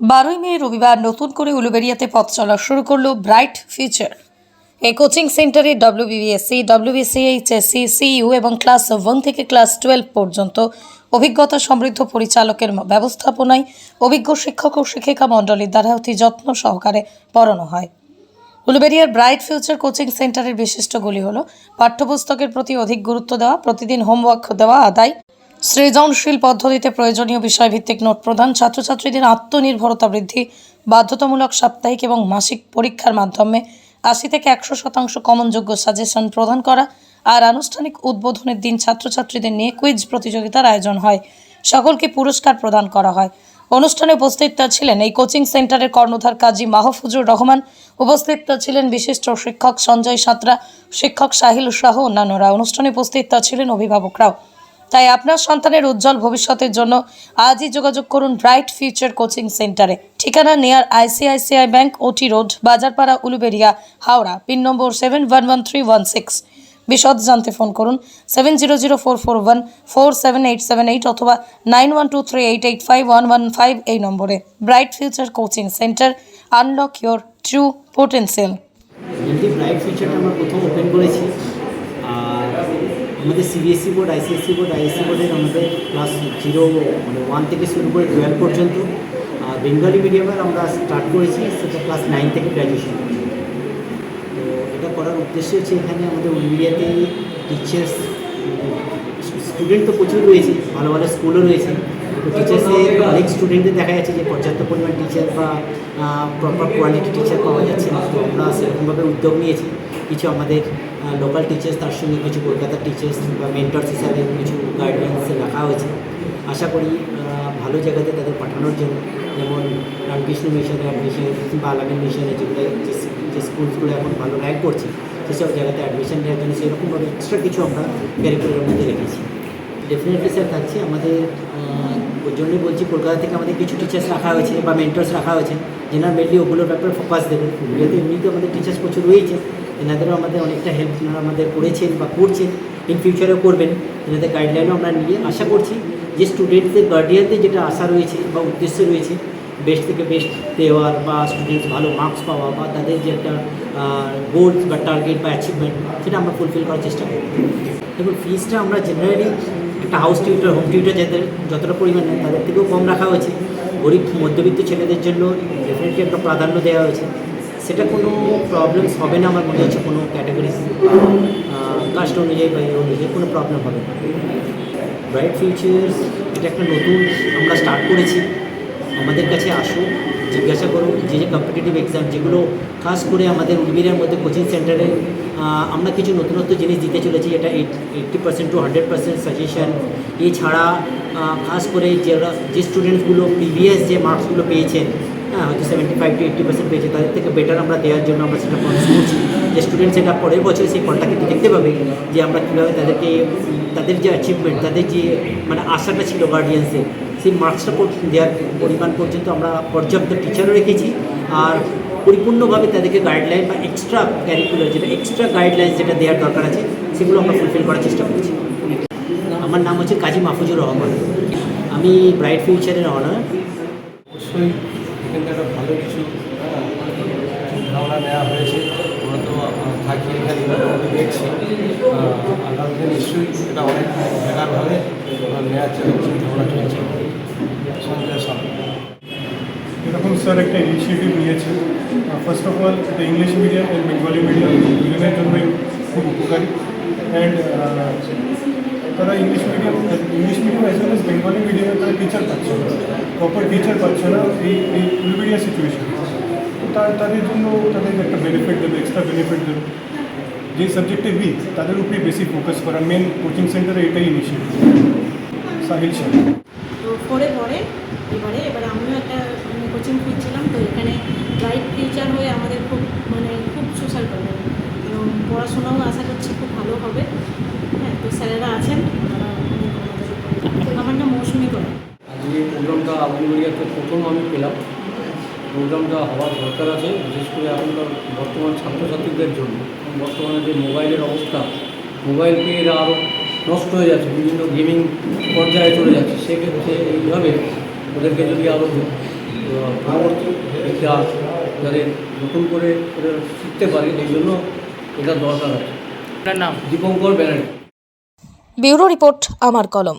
বারোই মে রবিবার নতুন করে উলুবেরিয়াতে পথ চলা শুরু করল ব্রাইট ফিউচার। এই কোচিং সেন্টারে ডব্লিউবিএসসি ডব্লিউবিসিএইচএসসি সিইউ এবং ক্লাস ওয়ান থেকে ক্লাস টুয়েলভ পর্যন্ত অভিজ্ঞতা সমৃদ্ধ পরিচালকের ব্যবস্থাপনায় অভিজ্ঞ শিক্ষক ও শিক্ষিকা মণ্ডলীর দ্বারা অতি যত্ন সহকারে পড়ানো হয়। উলুবেরিয়ার ব্রাইট ফিউচার কোচিং সেন্টারের বিশিষ্টগুলি হল পাঠ্যপুস্তকের প্রতি অধিক গুরুত্ব দেওয়া, প্রতিদিন হোমওয়ার্ক দেওয়া, আদায় সৃজনশীল পদ্ধতিতে প্রয়োজনীয় বিষয়ভিত্তিক নোট প্রদান, ছাত্রছাত্রীদের আত্মনির্ভরতা বৃদ্ধি, বাধ্যতামূলক সাপ্তাহিক এবং মাসিক পরীক্ষার মাধ্যমে আশি থেকে একশো শতাংশ কমনযোগ্য সাজেশন প্রদান করা আর আনুষ্ঠানিক উদ্বোধনের দিন ছাত্রছাত্রীদের নিয়ে কুইজ প্রতিযোগিতার আয়োজন হয়। সকলকে পুরস্কার প্রদান করা হয়। অনুষ্ঠানে উপস্থিত ছিলেন এই কোচিং সেন্টারের কর্ণধার কাজী মাহফুজুর রহমান, উপস্থিত ছিলেন বিশিষ্ট শিক্ষক সঞ্জয় সাঁতরা, শিক্ষক সাহিল সহ অন্যান্যরা। অনুষ্ঠানে উপস্থিত ছিলেন অভিভাবকরাও। তাই আপনার সন্তানের উজ্জ্বল ভবিষ্যতের জন্য আজই যোগাযোগ করুন ব্রাইট ফিউচার কোচিং সেন্টারে। ঠিকানা near ICICI bank OT road Bazarpara Uluberia Howrah, pin number seven one one three one six বিশদ জানতে ফোন করুন seven zero zero four four one four seven eight seven eight অথবা nine one two three eight eight five one one five এই নম্বরে। Bright future coaching center unlock your true potential bright ফিচারটা আমরা প্রথম open করেছি। আমাদের CBSC board ICSC board ISC বোর্ডের আমাদের class zero মানে ওয়ান থেকে শুরু করে টুয়েলভ পর্যন্ত বেঙ্গলি মিডিয়ামের আমরা স্টার্ট করেছি, সেটা ক্লাস নাইন থেকে গ্র্যাজুয়েশন তো এটা করার উদ্দেশ্য হচ্ছে এখানে আমাদের ইন্ডিয়াতে টিচার্স স্টুডেন্ট তো প্রচুর রয়েছে, ভালো ভালো স্কুলও রয়েছে। তো টিচার্সের অনেক স্টুডেন্টদের দেখা যাচ্ছে যে পর্যাপ্ত পরিমাণ টিচার বা প্রপার কোয়ালিটি টিচার পাওয়া যাচ্ছে না। তো আমরা সেরকমভাবে উদ্যোগ নিয়েছি। কিছু আমাদের লোকাল টিচার্স তার সঙ্গে কিছু কলকাতার টিচার্স বা মেন্টর্স হিসাবে কিছু গাইডলাইন্স রাখা হয়েছে। আশা করি ভালো জায়গাতে তাদের পাঠানোর জন্য, যেমন রামকৃষ্ণ মিশনে অ্যাডমিশন বা আলামিন মিশনে যেগুলো, যে স্কুলসগুলো এখন ভালো র্যাঙ্ক করছে, সেসব জায়গাতে অ্যাডমিশন নেওয়ার জন্য সেরকমভাবে এক্সট্রা কিছু আমরা ক্যারিকুলারের মধ্যে রেখেছি। ডেফিনেটলি স্যার থাকছে আমাদের ওই জন্যই বলছি, কলকাতা থেকে আমাদের কিছু টিচার্স রাখা হয়েছে বা মেন্টার্স রাখা হয়েছে, যেনারা মেনলি ওগুলোর ব্যাপারে ফোকাস দেবে। যেহেতু এমনিতে আমাদের টিচার্স প্রচুর রয়েছে, এনাদেরও আমাদের অনেকটা হেল্প আমাদের করেছেন বা করছেন ইন ফিউচারেও করবেন। এনাদের গাইডলাইনও আমরা নিয়ে আশা করছি যে স্টুডেন্টদের গার্ডিয়ানদের যেটা আশা রয়েছে বা উদ্দেশ্য রয়েছে বেস্ট থেকে বেস্ট দেওয়ার বা স্টুডেন্টস ভালো মার্কস পাওয়া বা তাদের যে একটা গোলস বা টার্গেট বা অ্যাচিভমেন্ট সেটা আমরা ফুলফিল করার চেষ্টা করি দেখুন ফিজটা আমরা জেনারেলি একটা হাউস টিউটার হোম টিউটার যাদের যতটা পরিমাণে তাদের থেকেও কম রাখা হয়েছে। গরিব মধ্যবিত্ত ছেলেদের জন্য ডেফিনেটলি একটা প্রাধান্য দেওয়া হয়েছে। সেটা কোনো প্রবলেমস হবে না আমার মনে হচ্ছে কোনো ক্যাটাগরি কাস্ট অনুযায়ী বা অনুযায়ী কোনো প্রবলেম হবে না। ব্রাইট ফিউচার্স এটা একটা নতুন আমরা স্টার্ট করেছি। আমাদের কাছে আসো জিজ্ঞাসা করো যে যে কম্পিটিটিভ এক্সাম যেগুলো খাস করে আমাদের উলবিরিয়ার মধ্যে কোচিং সেন্টারে আমরা কিছু নতুনত্ব জিনিস দিতে চলেছি এটা eighty percent to hundred percent suggestion এছাড়া খাস করে যারা, যে স্টুডেন্টসগুলো প্রিভিয়াস যে মার্কসগুলো পেয়েছেন হ্যাঁ হয়তো seventy five to eighty percent পেয়েছে, তাদের থেকে বেটার আমরা দেওয়ার জন্য আমরা সেটা প্রমিস করছি। যে স্টুডেন্ট সেটা পরের বছর সেই ফলটা কিন্তু দেখতে পাবে, যে আমরা কীভাবে তাদেরকে, তাদের যে অ্যাচিভমেন্ট তাদের যে মানে আশাটা ছিল গার্ডিয়ানসের সেই মার্কসটা দেওয়ার পরিমাণ পর্যন্ত আমরা পর্যাপ্ত টিচারও রেখেছি। আর পরিপূর্ণভাবে তাদেরকে গাইডলাইন বা এক্সট্রা ক্যারিকুলার যেটা এক্সট্রা গাইডলাইন যেটা দেওয়ার দরকার আছে, সেগুলো আমরা ফুলফিল করার চেষ্টা করছি। আমার নাম হচ্ছে কাজী মাহফুজুর রহমান। আমি ব্রাইট ফিউচারের অনার অবশ্যই এখান থেকে ভালো কিছু ধারণা নেওয়া হয়েছে। আমরা তো থাকি এখানে দেখছি। আগামী নিশ্চয়ই এটা অনেক বেটারভাবে নেওয়ার জন্য চিন্তাভাবনা চলছে। সঞ্জয় সামনে এরকম স্যার একটা ইনিশিয়েটিভ নিয়েছে। ফার্স্ট অফ অল এটা English medium and Bengali medium দুজনের জন্যই খুব উপকারী। অ্যান্ড তারা English medium English medium as well as Bengali মিডিয়ামে তারা টিচার পাচ্ছে না। প্রপার টিচার পাচ্ছে না এই এই উলবেরিয়া সিচুয়েশন তার তাদের জন্য তাদের একটা বেনিফিট দেবে এক্সট্রা বেনিফিট দেবে। যে সাবজেক্টে উইক তাদের উপরেই বেশি ফোকাস করা। মেন কোচিং সেন্টারে এটাই ইনিশিয়েটিভ সাহিল সাহেব। তো ফোরে পড়ে। এবারে এবারে আমিও একটা কোচিং খুঁজছিলাম তো এখানে ব্রাইট টিচার হয়ে আমাদের খুব মানে খুব সোশ্যাল করবে। এবং পড়াশোনাও আশা করছি খুব ভালো হবে। হ্যাঁ তো স্যারেরা আছেন আমার নাম মৌসুমি করা। আজকে প্রোগ্রামটা আবুলিয়াতে প্রথম আমি পেলাম। প্রোগ্রামটা হওয়ার দরকার আছে, বিশেষ করে এখনকার বর্তমান ছাত্রছাত্রীদের জন্য। বর্তমানে যে মোবাইলের অবস্থা মোবাইল পেয়ে এরা আরও নষ্ট হয়ে যাচ্ছে বিভিন্ন গেমিং পর্যায়ে চলে যাচ্ছে সেক্ষেত্রে এইভাবে ওদেরকে যদি আরও পরবর্তী ইতিহাস যাদের নতুন করে ওদের শিখতে পারে এই জন্য এটা দরকার আছে। নাম? দীপঙ্কর ব্যানার্জি। ব্যুরো রিপোর্ট আমার কলম।